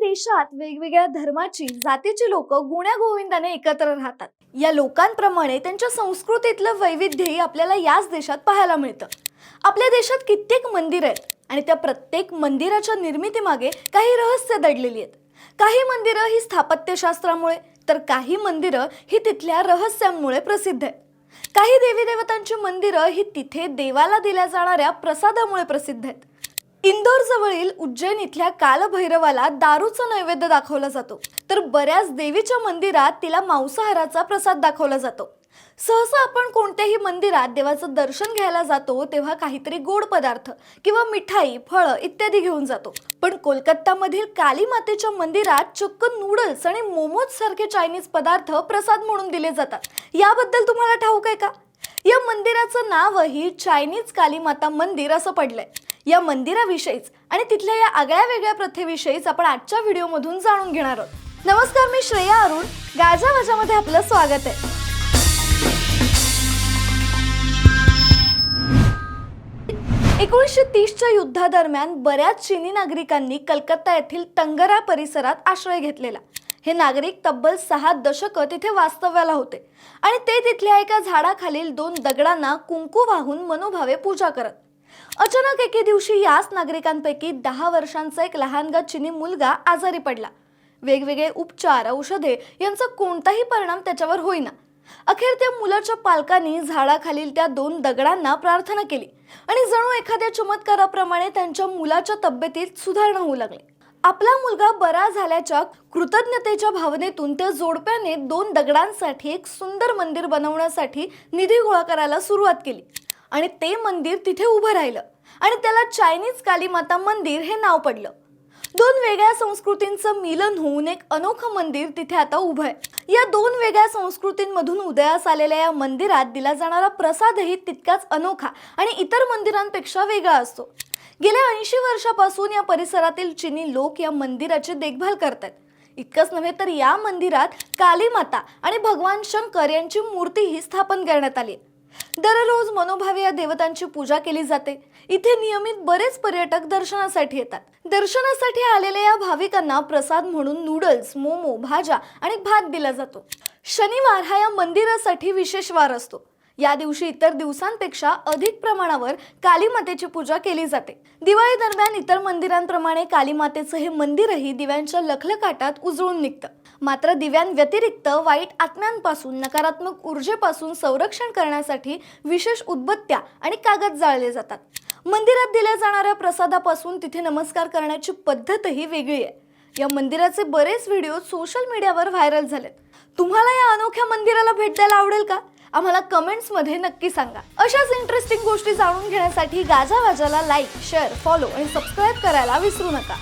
देशात वेगवेगळ्या धर्माची जातीची लोक गुण्या गोविंदाने एकत्र राहतात. या लोकांप्रमाणे त्यांच्या संस्कृतीतलं वैविध्यही आपल्याला याच देशात पाहायला मिळतं. आपल्या देशात कित्येक मंदिर आहेत आणि त्या प्रत्येक मंदिराच्या निर्मितीमागे काही रहस्य दडलेली आहेत. काही मंदिरं ही स्थापत्यशास्त्रामुळे तर काही मंदिरं ही तिथल्या रहस्यांमुळे प्रसिद्ध आहेत. काही देवी देवतांची मंदिरं ही तिथे देवाला दिल्या जाणाऱ्या प्रसादामुळे प्रसिद्ध आहेत. इंदोर जवळील उज्जैन इथल्या कालभैरवाला दारूचा नैवेद्य दाखवला जातो. तर बऱ्याच देवीच्या मंदिरात तिला मांसाहाराचा प्रसाद दाखवला जातो. सहसा आपण कोणत्याही मंदिरात देवाचं दर्शन घ्यायला जातो तेव्हा काहीतरी गोड पदार्थ किंवा मिठाई फळं इत्यादी घेऊन जातो. पण कोलकातामधील काली मातेच्या मंदिरात चक्क नूडल्स आणि मोमोज सारखे चायनीज पदार्थ प्रसाद म्हणून दिले जातात. याबद्दल तुम्हाला ठाऊक आहे का? या मंदिराचं नावही चायनीज कालीमाता मंदिर असं पडलंय. या मंदिराविषयीच आणि तिथल्या या आगळ्या वेगळ्या प्रथेविषयीच आपण आजच्या व्हिडिओमधून जाणून घेणार आहोत. नमस्कार मी श्रेया अरुण. गाजा वाजामध्ये आपलं स्वागत आहे. एकोणीसशे तीसच्या युद्धादरम्यान बऱ्याच चिनी नागरिकांनी कलकत्ता येथील तंगरा परिसरात आश्रय घेतलेला. हे नागरिक तब्बल सहा दशकं तिथे वास्तव्याला होते. आणि ते तिथल्या एका झाडाखालील दोन दगडांना कुंकू वाहून मनोभावे पूजा करत. अचानक एके दिवशी याच नागरिकांपैकी दहा वर्षांचा एक लहानगा चिनी मुलगा आजारी पडला. वेगवेगळे उपचार औषधे यांचा कोणताही परिणाम त्याच्यावर होईना. अखेर त्या मुलाच्या पालकांनी झाडाखालील त्या दोन दगडांना प्रार्थना केली. आणि जणू एखाद्या चमत्काराप्रमाणे त्यांच्या मुलाच्या तब्येतीत सुधारणा होऊ लागली. आपला मुलगा बरा झाल्याच्या कृतज्ञतेच्या भावनेतून त्या जोडप्याने दोन दगडांसाठी एक सुंदर मंदिर बनवण्यासाठी निधी गोळा करायला सुरुवात केली. आणि ते मंदिर तिथे उभं राहिलं. आणि त्याला चायनीज कालीमाता मंदिर हे नाव पडलं. दोन वेगळ्या संस्कृतींचं मिलन होऊन एक अनोखं मंदिर तिथे आता उभं आहे. या दोन वेगळ्या संस्कृतींमधून उदयास आलेल्या या मंदिरात दिला जाणारा प्रसादही तितकाच अनोखा आणि इतर मंदिरांपेक्षा वेगळा असतो. गेल्या ऐंशी वर्षापासून या परिसरातील चिनी लोक या मंदिराची देखभाल करतात. इतकंच नव्हे तर या मंदिरात काली माता आणि भगवान शंकर यांची मूर्तीही स्थापन करण्यात आली दररोज मनोभावे या देवतांची पूजा केली जाते. इथे नियमित बरेच पर्यटक दर्शनासाठी येतात. दर्शनासाठी आलेल्या या भाविकांना प्रसाद म्हणून नूडल्स मोमो भाज्या आणि भात दिला जातो. शनिवार हा या मंदिरासाठी विशेष वार असतो. या दिवशी इतर दिवसांपेक्षा अधिक प्रमाणावर कालीमातेची पूजा केली जाते. दिवाळी दरम्यान इतर मंदिरांप्रमाणे कालीमातेचं हे मंदिरही दिव्यांच्या लखलकाटात उजळून निघतं. मात्र दिव्यांव्यतिरिक्त वाईट आत्म्यांपासून नकारात्मक ऊर्जेपासून संरक्षण करण्यासाठी विशेष उदबत्त्या आणि कागद जाळले जातात. मंदिरात दिल्या जाणाऱ्या प्रसादापासून तिथे नमस्कार करण्याची पद्धतही वेगळी आहे. या मंदिराचे बरेच व्हिडिओ सोशल मीडियावर व्हायरल झालेत. तुम्हाला या अनोख्या मंदिराला भेट द्यायला आवडेल का? आम्हाला कमेंट्समध्ये नक्की सांगा. अशाच इंटरेस्टिंग गोष्टी जाणून घेण्यासाठी गाजावाजाला लाईक शेअर फॉलो आणि सबस्क्राईब करायला विसरू नका.